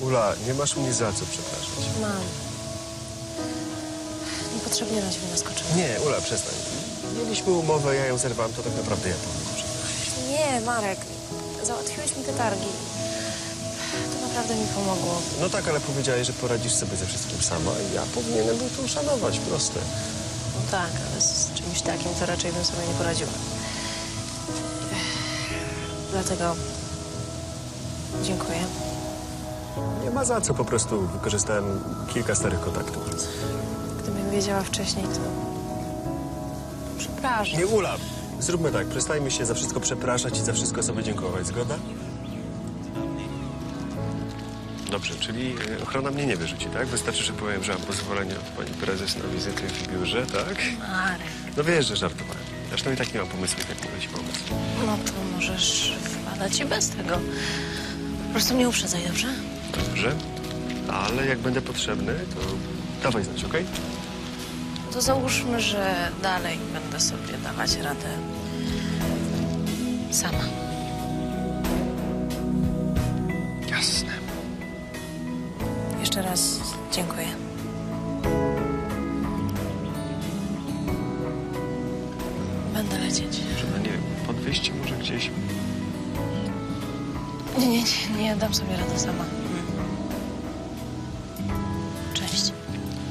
Ula, nie masz mnie za co przepraszać. Mam. Niepotrzebnie na ciebie naskoczyłam. Nie, Ula, przestań. Mieliśmy umowę, ja ją zerwałem, to tak naprawdę ja przeprosić. Nie, Marek. Załatwiłeś mi te targi. To naprawdę mi pomogło. No tak, ale powiedziałeś, że poradzisz sobie ze wszystkim sama i ja powinienem był to uszanować, proste. No tak, ale z czymś takim to raczej bym sobie nie poradziła. Dlatego dziękuję. Nie ma za co, po prostu wykorzystałem kilka starych kontaktów. Gdybym wiedziała wcześniej, to... Przepraszam. Nie, Ula, zróbmy tak, przestajmy się za wszystko przepraszać i za wszystko sobie dziękować, zgoda? Dobrze, czyli e, ochrona mnie nie wyrzuci, tak? Wystarczy, że powiem, że mam pozwolenie od pani prezes na wizytę w biurze, tak? Marek, No wiesz, że żartowałem. Zresztą i tak nie mam pomysłu, jak mogę ci pomóc. no to możesz wpadać i bez tego. Po prostu nie uprzedzaj, dobrze? Dobrze, ale jak będę potrzebny, to dawaj znać, okej? To załóżmy, że dalej będę sobie dawać radę sama. Jasne. Jeszcze raz dziękuję. Będę lecieć. Chyba nie wiem, może gdzieś. Nie, nie, nie, nie dam sobie rady sama.